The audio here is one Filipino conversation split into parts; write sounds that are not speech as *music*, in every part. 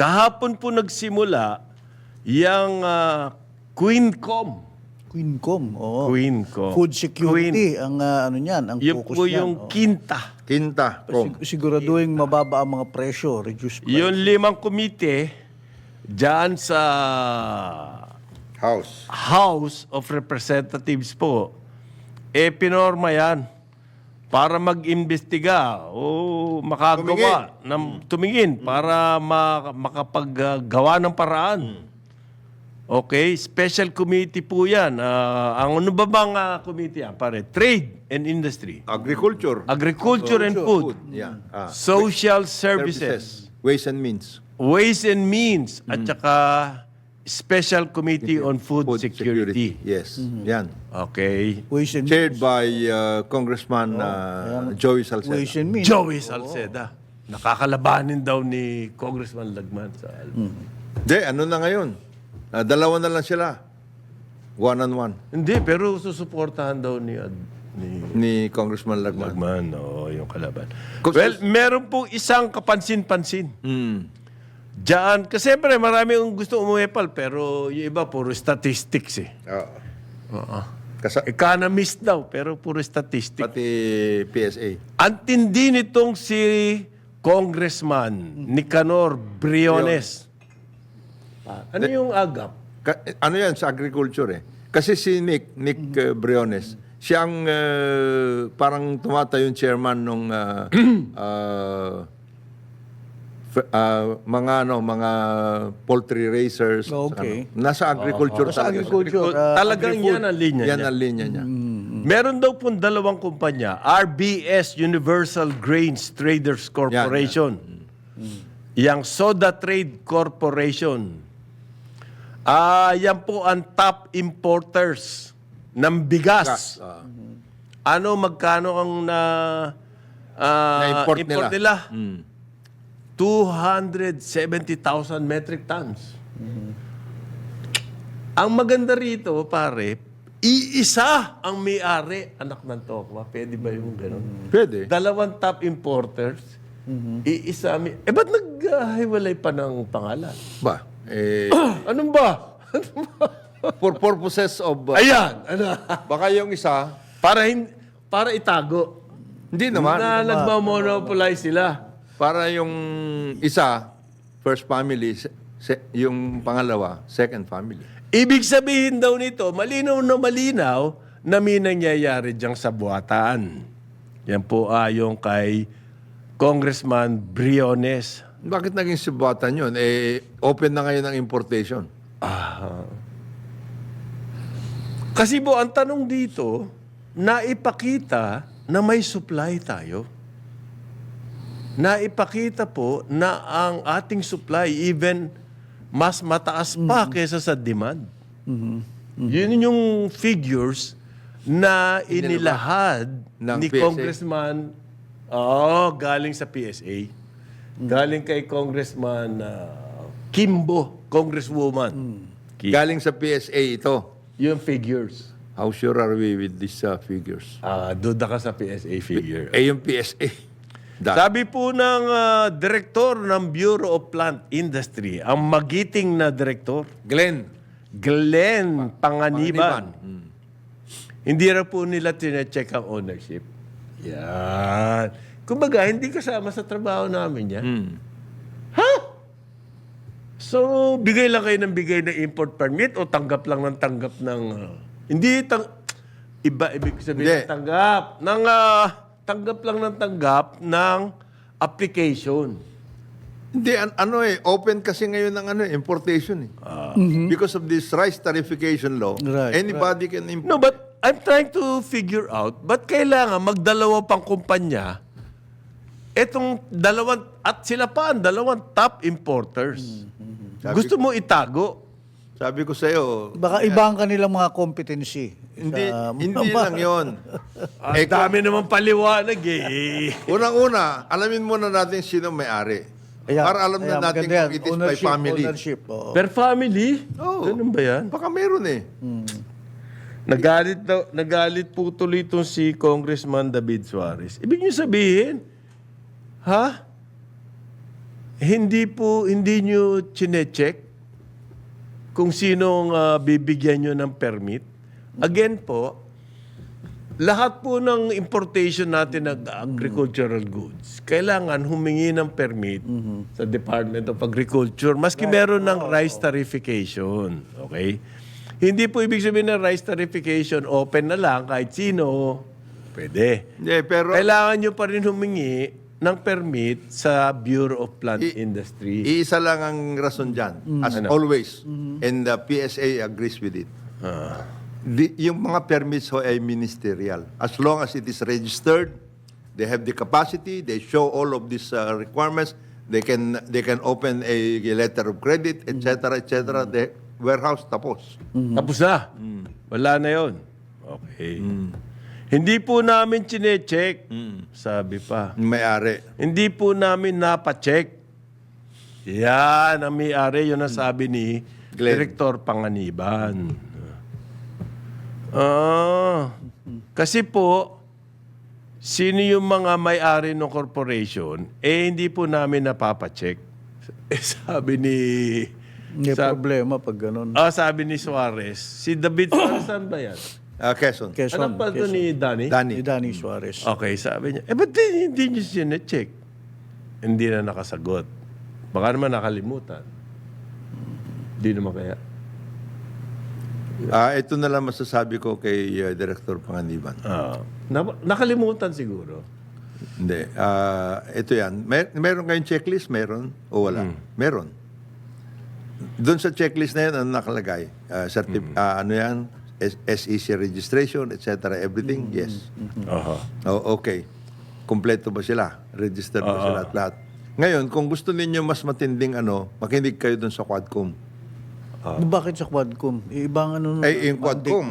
Kahapon po nagsimula yung ah, Queencom. Queencom, oo. Queencom. Food security ang ah, ano niyan, ang Yun focus po niyan. yung oo. quinta. Quinta. Com. Sig- siguraduhin mababa ang mga presyo, reduce price. Yung limang komite dyan sa House. House of Representatives po, eh pinorma yan para mag-imbestiga o makagawa ng tumingin para ma- makapaggawa ng paraan. Okay, special committee po yan. Ah, ang ano ba bang ah, committee yan? Pare, Trade and Industry, Agriculture. Agriculture and Food, Yeah. Ah. Social Services, Ways and Means. Ways and Means, at saka Special Committee on Food, Security. Yes. Yan. Okay. And Chaired by uh, Congressman uh, Joey and means. Joey Salceda. Nakakalabanin daw ni Congressman Lagman sa Hindi, ano na ngayon? Ah, dalawa na lang sila. One on one. Hindi, pero susuportahan daw ni Ad- ni Ni Congressman Lagman. Lagman, oo, yung kalaban. Kung- Well, meron po isang kapansin-pansin. Mm. Diyan, kasi siyempre marami yung gusto umepal, pero yung iba puro statistics eh. Oo. Oo. Kasa- Economist daw, pero puro statistics. pati PSA. Ang tindi nitong si Congressman Nicanor Briones. Ano yung agap? Ka- ano yan sa agriculture eh. Kasi si Nick, Nick uh, Briones, siya ang uh, parang tumatayong chairman nung uh, uh, *clears throat* uh, mga ano, mga poultry raisers. Okay. Ano, nasa agriculture Sa talaga siya. agriculture, ah, Talagang yan ang linya Yan niya. ang linya niya. Meron daw pong dalawang kumpanya, RBS Universal Grains Traders Corporation. Yang Soda Trade Corporation. Ah, yan po ang top importers ng bigas. Ah, Ano magkano ang na ah, Na-import import nila. nila? 270,000 metric tons. Ang maganda rito, pare, iisa ang may-ari, anak ng tokwa. Pwede ba yung gano'n? Pwede. Dalawang top importers, iisa may... Eh, ba't naghiwalay pa ng pangalan? Ba? Eh, *clears throat* Anong ba? Anong *laughs* ba? for purposes of... uh, Ayan! Ano? baka yung isa, para, hin- para itago. hindi naman. na nagmamonopolize sila. Para yung isa, first family, se- yung pangalawa, second family. Ibig sabihin daw nito, malinaw na malinaw na may nangyayari diyang sa buwatan. Yan po ayon kay Congressman Briones. Bakit naging subatan yun? Eh, open na ngayon ang importation. Ah. Kasi po, ang tanong dito, naipakita na may supply tayo. Naipakita po na ang ating supply even mas mataas pa kesa sa demand. Yun yung figures na inilahad ng ni PSA. Congressman Oh, galing sa PSA. Galing kay Congressman ah, Kimbo, Congresswoman. Ki- Galing sa PSA ito. Yung figures. How sure are we with these uh, figures? Ah, duda ka sa PSA figure. Eh, yung PSA. Da- Sabi po ng ah, direktor ng Bureau of Plant Industry, ang magiting na direktor, Glenn. Glenn Panganiban. Hmm. Hindi raw po nila tine-check ang ownership. Yan. Kumbaga, hindi kasama sa trabaho namin yan. Hmm. Ha? So, bigay lang kayo ng bigay ng import permit o tanggap lang ng tanggap ng... ah, hindi, tang, iba, ibig sabihin Hindi. ng tanggap. Ng, ah, tanggap lang ng tanggap ng application. Hindi, an- ano eh, open kasi ngayon ng ano, eh, importation eh. Because of this rice tarification law, Right, anybody can import. No, but I'm trying to figure out, ba't kailangan magdalawa pang kumpanya etong dalawang, at sila pa ang dalawang top importers. Gusto mo itago? Sabi ko sa'yo, Baka iba ang kanilang mga competency. hindi, sa- *laughs* hindi lang yon. Ang Eh, dami naman paliwanag eh. Unang-una, alamin muna natin sino may-ari. Ayan, Para alam na ayan, natin maganda yan. kung it is by ownership, family. Ownership, oo. Per family? Oo. Ganun ba yan? Baka meron eh. Nagalit, daw, nagalit po tuloy itong si Congressman David Suarez. Ibig niyo sabihin, ha? Hindi po, hindi nyo chinecheck kung sinong ah, bibigyan nyo ng permit. Again po, lahat po ng importation natin ng agricultural goods, kailangan humingi ng permit sa Department of Agriculture, maski meron ng rice tarification. Okay? Hindi po ibig sabihin ng rice tarification, open na lang, kahit sino, pwede. Hindi, pero Kailangan nyo pa rin humingi ng permit sa Bureau of Plant I- Industry. iisa lang ang rason dyan. As always. And the PSA agrees with it. Di- yung mga permits ho ay ministerial. As long as it is registered, they have the capacity, they show all of these uh, requirements, they can they can open a, letter of credit, etc., etc. The warehouse tapos. Tapos na. Wala na yon. Okay. Hindi po namin chinecheck. Sabi pa. May-ari. Hindi po namin napacheck. Yan ang may-ari. Yun ang sabi ni Glenn. Director Panganiban. Ah, kasi po, sino yung mga may-ari ng corporation, eh hindi po namin napapacheck. *laughs* Eh, sabi ni... Hindi sa- problema pag ganun. Ah, sabi ni Suarez. Si David Suarez, saan ba yan? Uh, Quezon. Quezon. Ano pa Quezon. ni Danny? Danny. Ni Danny Suarez. Okay, sabi niya, eh ba't di- hindi niyo siya-check? Hindi na nakasagot. Baka naman nakalimutan. Hindi naman kaya. Ah, ito na lang masasabi ko kay uh, Director Panganiban. Ah, na- nakalimutan siguro. Hindi. Ah, ito yan. Mer- meron kayong checklist? Meron? O wala? Meron. Doon sa checklist na yan, ano nakalagay? Ah, certif- ah, ano yan? SEC registration, etc. Everything? Yes. Aha. Oh, okay. Kompleto ba sila? Registered ba sila at lahat? Ngayon, kung gusto ninyo mas matinding ano, makinig kayo doon sa Quadcom. Bakit sa Quadcom? Ibang ano Ay, yung Quadcom,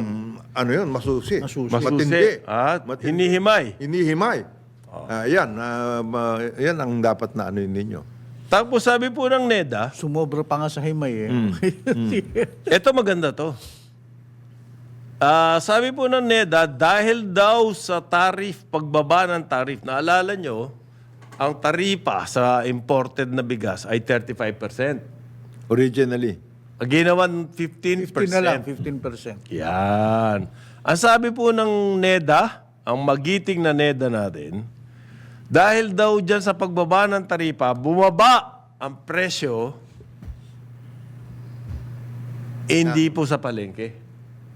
ano yun? Masusi. Masusi. Mas matindi. At Matindi. hinihimay. Hinihimay. Ah, yan. ah, ma- yan ang dapat na ano ninyo. Tapos sabi po ng NEDA, Sumobra pa nga sa himay eh. *laughs* eto maganda to. Ah, sabi po ng NEDA, dahil daw sa tarif, pagbaba ng tarif, naalala nyo, ang taripa sa imported na bigas ay 35%. Originally. Ginawan 15%. 15 na lang, 15%. Yan. Ang sabi po ng NEDA, ang magiting na NEDA natin, dahil daw dyan sa pagbaba ng taripa, bumaba ang presyo, hindi po sa palengke.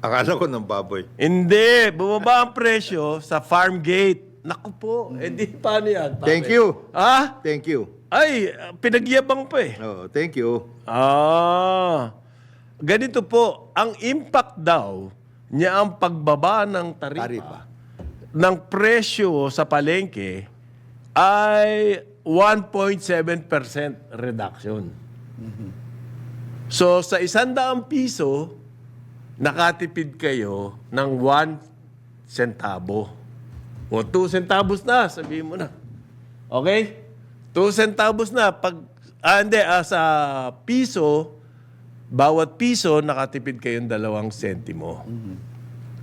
Akala ko ng baboy. Hindi, bumaba ang presyo sa farm gate. Naku po, eh di paano yan? pare? Thank you. Ah? Thank you. Ay, pinagyabang pa eh. Oh, thank you. Ah, ganito po, ang impact daw niya ang pagbaba ng taripa, Taripa. ng presyo sa palengke ay 1.7% reduction. So sa isandaang piso, nakatipid kayo ng 1 centavo. O 2 centavos na, sabihin mo na. Okay? 2 centavos na. Pag, ah, hindi, ah, sa piso, bawat piso, nakatipid kayong dalawang sentimo.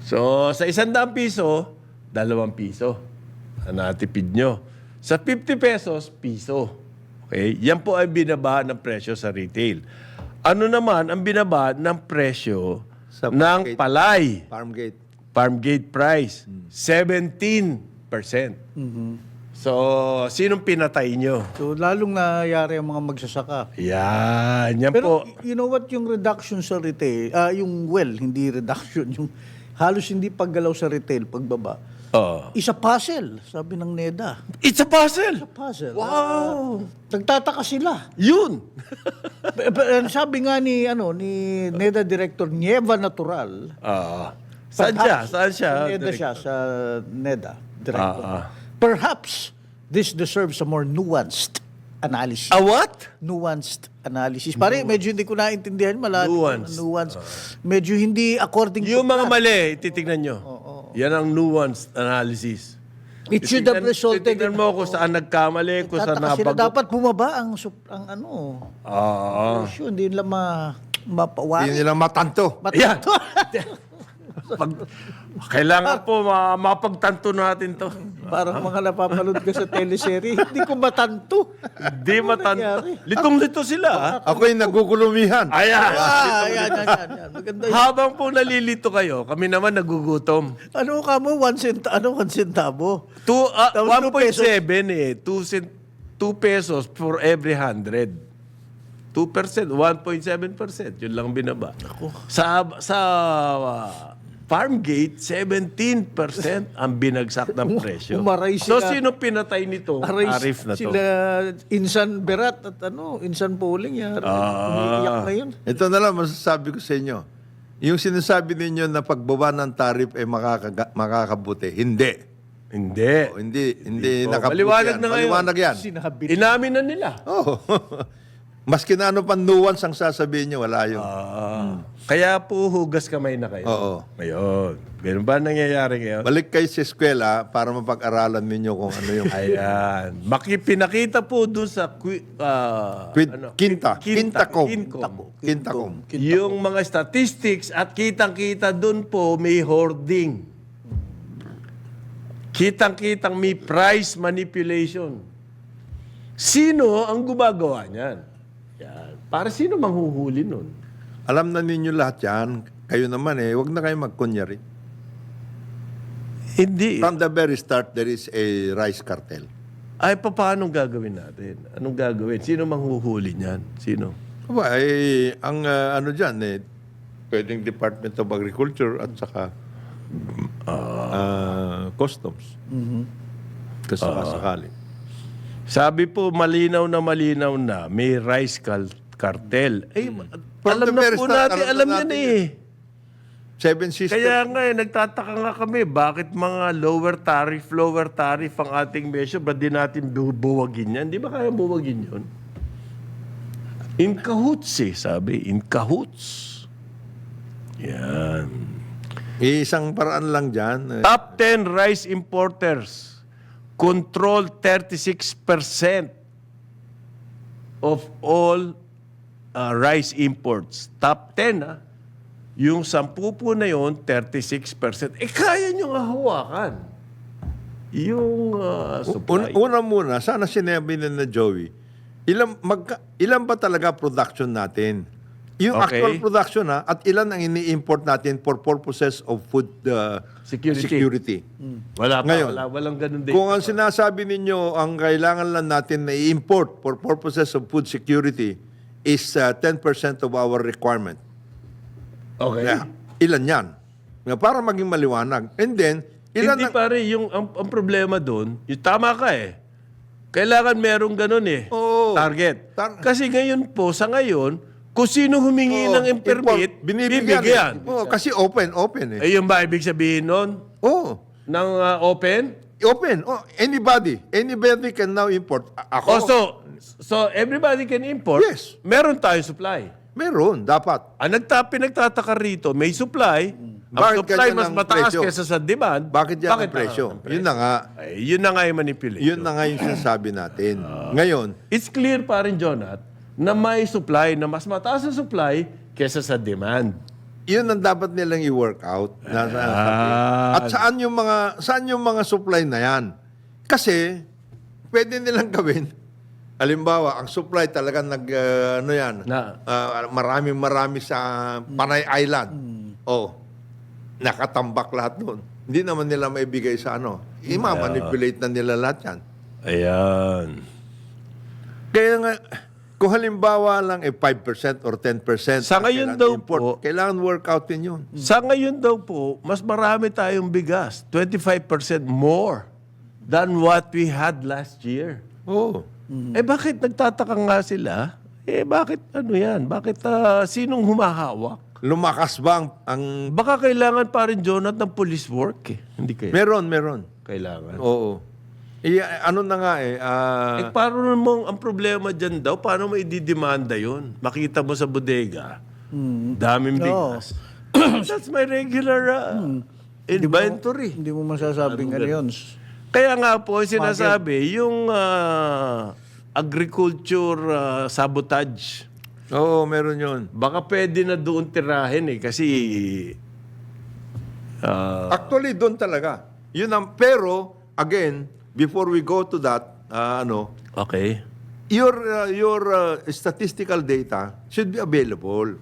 So, sa isang daang piso, dalawang piso. Ang natipid nyo. Sa 50 pesos, piso. Okay? Yan po ay binaba ng presyo sa retail. Ano naman ang binaba ng presyo Sa ng market. palay? Farm gate. Farm gate price, 17%. So, sinong pinatay nyo? So lalong nangyayari ang mga magsasaka. Yan, yan Pero po. you know what yung reduction sa retail, ah yung well, hindi reduction, yung halos hindi paggalaw sa retail pagbaba. Oh. Isa puzzle, sabi ng NEDA. It's a puzzle! Puzzle. Wow! Ah, nagtataka sila. Yun! *laughs* Sabi nga ni ano ni NEDA director Nieva Natural. Ah. saan siya? perhaps- Saan siya? Sa NEDA siya sa NEDA director. Ah, ah. Perhaps this deserves a more nuanced analysis. A what? nuanced analysis. Pare, medyo hindi ko naintindihan malalim. Nuanced. Nuanced. Medyo hindi according Yung to mga plan. mali, titignan nyo. Yan ang nuanced analysis. It should have resulted Titignan mo kung saan nagkamali, kung saan Tataka sila nabago. dapat bumaba ang sup- ang ano. Ah. Presyo, hindi nila ma mapawari. Hindi nila matanto. Mat-. *laughs* Pag, kailangan po ma- mapagtanto natin to. Parang mga napapanood ka sa teleserye. Hindi ko matanto. Di matanda. Litong-lito sila. ah. Ako yung nagugulumihan. Ayan. Ah, yan, yan, yan, yan. Maganda yun. Habang po nalilito kayo, kami naman nagugutom. Ano ka mo? One cent, ano, one centavo? Two, ah, Tapos two 1.7 eh. 2 cent, 2 pesos for every 100. 2%, 1.7%. Yun lang binaba. Sa sa ah, farm gate, 17% ang binagsak ng presyo. umaray So, sila. sino pinatay nito? Aray, Arif na to. Sila Insan Berat at ano, Insan Poling. Yan. Ah. Umiiyak na yun. Ito na lang masasabi ko sa inyo. Yung sinasabi ninyo na pagbaba ng tarif ay makakaga- makakabuti. Hindi. Hindi. O, hindi, hindi po. nakabuti Maliwanag yan. na ngayon. Maliwanag yan. Sinabi. Inamin na nila. Oh. *laughs* Maski na ano pang nuance ang sasabihin nyo, wala yun. Ah, Kaya po hugas kamay na kayo. Oo. Ngayon. Ganun ba nangyayari ngayon? Balik kayo sa eskwela para mapag-aralan ninyo kung ano yung... Ayan. Maki, pinakita po dun sa qui, ah, Quid- ano, Quintacom. Quincom. Quintacom. Yung mga statistics at kitang-kita dun po may hoarding. Kitang-kitang may price manipulation. Sino ang gumagawa niyan? Yan. Para sino manghuhuli nun? Alam na ninyo lahat yan. Kayo naman eh, wag na kayo magkunyari. Hindi. From the very start, there is a rice cartel. Ay, pa- paano gagawin natin? Anong gagawin? Sino manghuhuli niyan? Sino? Aba, eh, ang ah, ano dyan eh, pwedeng Department of Agriculture at saka ah, Customs. Kasi sakali. Sabi po, malinaw na malinaw na may rice cartel. Eh, From alam na po natin, alam na na eh. Seven Sisters. Kaya nga eh, nagtataka nga kami, bakit mga lower tariff, lower tariff ang ating measure, ba't di natin bu- buwagin yan? Di ba kaya buwagin yun? In cahoots eh, sabi. In cahoots. Yan. Isang paraan lang dyan. eh, Top 10 rice importers control 36% of all uh, rice imports. Top 10, ah. Yung 10 po na yon 36%. Eh, kaya nyo nga hawakan. Yung uh, Un- supply. una muna, sana sinabi na na Joey, ilan, magka, ilan ba talaga production natin? Yung Okay. actual production ha, at ilan ang ini-import natin for purposes of food uh, Security. security. wala pa, Ngayon, wala, walang ganun din. Kung ang sinasabi ninyo, ang kailangan lang natin na i-import for purposes of food security is uh, 10% of our requirement. Okay. Kaya, ilan yan? Nga, Para maging maliwanag. And then, ilan Hindi ang- pare, yung ang, ang problema doon, yung tama ka eh. Kailangan merong ganun eh. Oo. Target. Tar- Kasi ngayon po, sa ngayon, kung sino humingi Oo, ng permit, import, binibigyan. eh. Oo, kasi open, open eh. Eh, yung ba ibig sabihin nun? Oo. Ng uh, open? Open. Oh, anybody. Anybody can now import. A- Ako, Oh, so, so everybody can import? Yes. Meron tayong supply. meron, dapat. Ang nagta, pinagtataka rito, may supply. Ang Bakit supply ganyan mas ang mataas presyo? kaysa sa demand. Bakit yan ang presyo? ang Yun na nga. Ay, yun na nga yung manipulation. Yun na nga yung sinasabi natin. Ngayon, It's clear pa rin, Jonat, na may supply, na mas mataas ang supply kesa sa demand. yun ang dapat nilang i-work out. Nasa, Ah. At saan yung mga saan yung mga supply na yan? Kasi pwede nilang *laughs* gawin. Halimbawa, ang supply talaga nag uh, ano yan? Na- uh, maraming marami sa Panay Island. Oh. Nakatambak lahat doon. Hindi naman nila maibigay sa ano. I-manipulate na nila lahat yan. Ayan. Kaya nga, kung halimbawa lang eh 5% or 10% Sa ngayon daw import, po- kailangan work outin yun. Sa ngayon daw po, mas marami tayong bigas. 25% more than what we had last year. Oo. Eh bakit nagtataka nga sila? Eh bakit ano yan? Bakit ah, sinong humahawak? Lumakas ba ang, ang Baka kailangan pa rin, Jonat, ng police work eh. Hindi kaya. Meron, meron. Kailangan. Oo. I, ano na nga eh, ah, eh, paano namang ang problema dyan daw? Paano mo ididemanda yun? Makita mo sa bodega, daming bigas. *clears throat* That's my regular ah, inventory. Hindi mo masasabing ano yun. Kaya nga po, sinasabi, yung ah, agriculture ah, sabotage, oo, meron yun. baka pwede na doon tirahin eh. Kasi, ah, Actually, doon talaga. Yun ang, pero, again, before we go to that, uh, ano, Okay. your uh, your uh, statistical data should be available.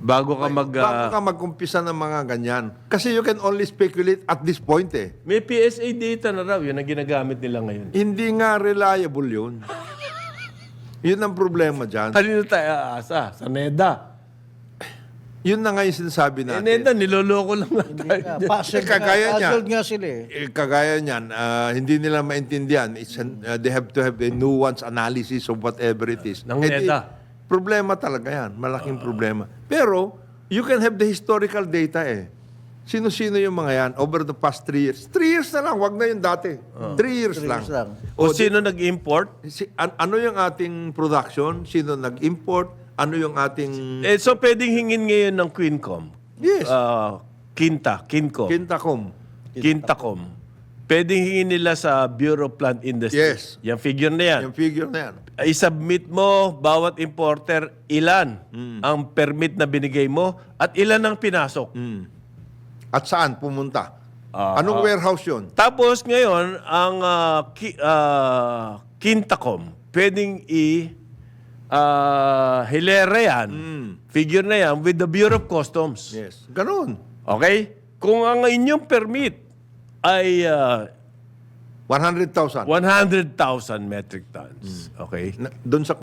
Bago ka mag... Bago ah, ka mag-umpisa ng mga ganyan. Kasi you can only speculate at this point eh. may PSA data na raw. Yun ang ginagamit nila ngayon. Hindi nga reliable yun. yun ang problema dyan. Kanino tayo aasa? Sa NEDA. Yun na nga yung sinasabi Eh, natin. NEDA, niloloko lang nga tayo. Dyan. puzzled, Eh, kagaya nga, niya. puzzled nga sila eh. Eh, kagaya niyan, ah, hindi nila maintindihan. It's an- ah, they have to have a nuance analysis of whatever it is. Ng Eh, di-. Problema talaga yan. Malaking problema. Pero, you can have the historical data eh. Sino-sino yung mga yan over the past three years? Three years na lang, wag na yung dati. Three years Three lang. years lang. O sino nag-import? Si, an- ano yung ating production? Sino nag-import? Ano yung ating... Eh, so pwedeng hingin ngayon ng Quincom. Yes. Ah, Quinta, Quinco. Kintacom. Quintacom. Pwedeng hingin nila sa Bureau of Plant Industry. Yes. Yung figure na yan. Yung figure na yan. I-submit mo bawat importer ilan Hmm. ang permit na binigay mo at ilan ang pinasok. At saan pumunta? Ah, Anong warehouse yun? Tapos ngayon, ang ah, ki, ah, Quintacom, pwedeng i ah, hilera yan, figure na yan, with the Bureau of Customs. Yes. Ganun. Okay? Kung ang inyong permit ay ah, 100,000. 100,000 metric tons, okay? Na- Doon sa...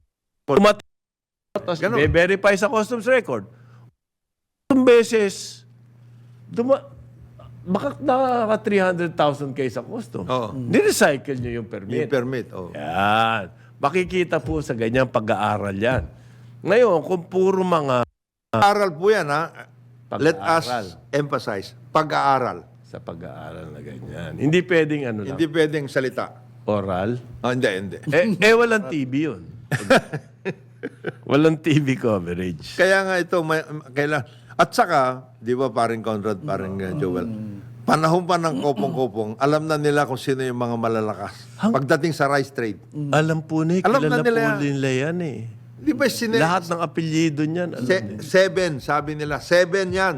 Tapos verify sa customs record. Isang beses, duma, baka nakaka 300,000 kayo sa customs. Oo. Nirecycle nyo yung Yung permit. permit. Oh. Yan. Makikita po sa ganyang pag-aaral yan. Ngayon, kung puro mga Pag-aaral po yan, ha? Let us emphasize. Pag-aaral. sa pag-aaral na ganyan, hindi pwedeng ano lang, Hindi pwedeng salita. oral. Ah, hindi, hindi. *laughs* Eh, eh walang TV yun. *laughs* walang TV coverage. Kaya nga ito, may, kailan, at saka, di ba paring Conrad, paring uh, Joel, panahon pa ng kopong-kopong, alam na nila kung sino yung mga malalakas. Pagdating sa rice trade. Alam po eh, Alam kilala na nila po nila yan eh. Di ba sine... Lahat ng apelyido niyan, alam Se- nila. seven, sabi nila. Seven yan.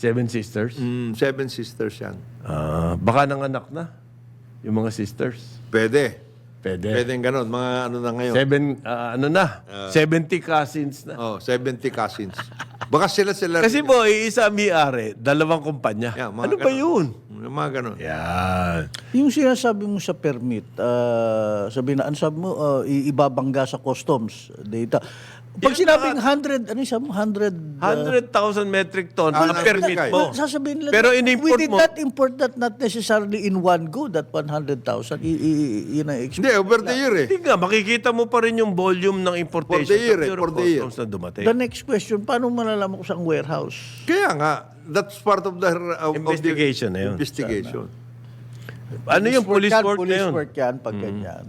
Seven Sisters? Mm, seven sisters yan. Ah, baka nanganak na, yung mga sisters. Pwede. Pwede. Pwede ganun. Mga ano na ngayon. Seven, ah, ano na, 70 cousins na. Oh, 70 cousins. Baka sila sila. Kasi po, iisa may-ari, dalawang kumpanya. Yeah, mga ano ba ganun. yun? Yung mga ganun. Yan. Yung sinasabi mo sa permit, ah, sabi na, ano sabi mo, ah, i- ibabangga sa customs data. Pag sinabing 100, ano yung sabi mo, 100... ah, 100,000 metric ton Ah, na permit mo. Sasabihin nila, Pero we in-import did mo. not import that not necessarily in one go, that 100,000. I, i, yun ang Hindi, over the year eh. Hindi nga, makikita mo pa rin yung volume ng importation For the year, sa eh, for the year. Customs na dumating. The next question, paano malalaman ko sa warehouse? Kaya nga, that's part of the... of- of the Investigation na yun. Investigation. Ano yung police yan, work na police yun? work yan, pag ganyan.